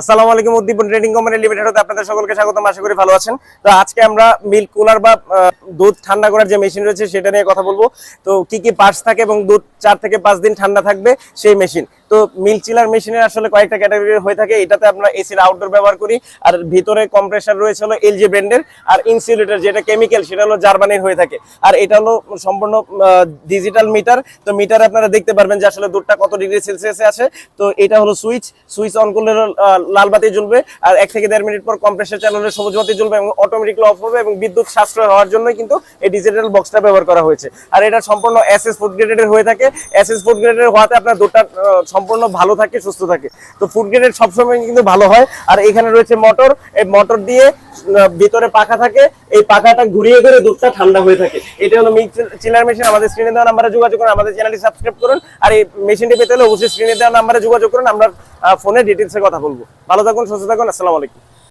আসসালামু আলাইকুম উদ্দীপন trading company limited হতে আপনাদের সকলকে স্বাগতম, আশা করি ভালো আছেন। তো আজকে আমরা মিল্ক কুলার বা দুধ ঠান্ডা করার যে মেশিন রয়েছে সেটা নিয়ে কথা বলব। তো কি কি পার্টস থাকে এবং দুধ চার থেকে পাঁচ দিন ঠান্ডা থাকবে সেই মেশিন তো মিল চিলার মেশিনের আসলে কয়েকটা ক্যাটাগরি হয়ে থাকে। এটাতে আমরা এসির আউটডোর ব্যবহার করি। আর ভিতরে কম্প্রেসার রয়েছে হলো এলজি ব্র্যান্ডের। আর ইনসুলেটর যেটা কেমিক্যাল সেটা হলো জার্মানির হয়ে থাকে। আর এটা হলো সম্পূর্ণ ডিজিটাল মিটার তো মিটারে আপনারা দেখতে পারবেন যে আসলে দুধটা কত ডিগ্রি সেলসিয়াসে আছে। তো এটা হলো সুইচ সুইচ অন করলে লাল বাতি জ্বলবে। আর এক থেকে দেড় মিনিট পর কম্প্রেসার চালু হলে সবুজ বাতি জ্বলবে এবং অটোমেটিকলি অফ হবে এবং বিদ্যুৎ সাশ্রয় হওয়ার জন্যই কিন্তু এই ডিজিটাল বক্সটা ব্যবহার করা হয়েছে। আর এটা সম্পূর্ণ এসএস ফুড গ্রেডের হয়ে থাকে। এসএস ফুড গ্রেডের হওয়াতে আপনার দুধটা সম্পূর্ণ ভালো থাকে, সুস্থ থাকে। তো ফুড গ্রেডের সবসময় কিন্তু ভালো হয়। আর এখানে রয়েছে মোটর। এই মোটর দিয়ে ভিতরে পাখা থাকে। এই পাখাটা ঘুরিয়ে ঘুরে দুধটা ঠান্ডা হয়ে থাকে। এটা হলো চিলার মেশিন আমাদের স্ক্রিনে দেওয়া নাম্বারে যোগাযোগ করুন। আমাদের চ্যানেলটি সাবস্ক্রাইব করুন। আর এই মেশিনটি পেতে হলে অবশ্যই স্ক্রিনে দেওয়া নাম্বারে যোগাযোগ করুন। আমরা ফোনে ডিটেলসে কথা বলব। ভালো থাকুন, সুস্থ থাকুন। আসসালামু আলাইকুম।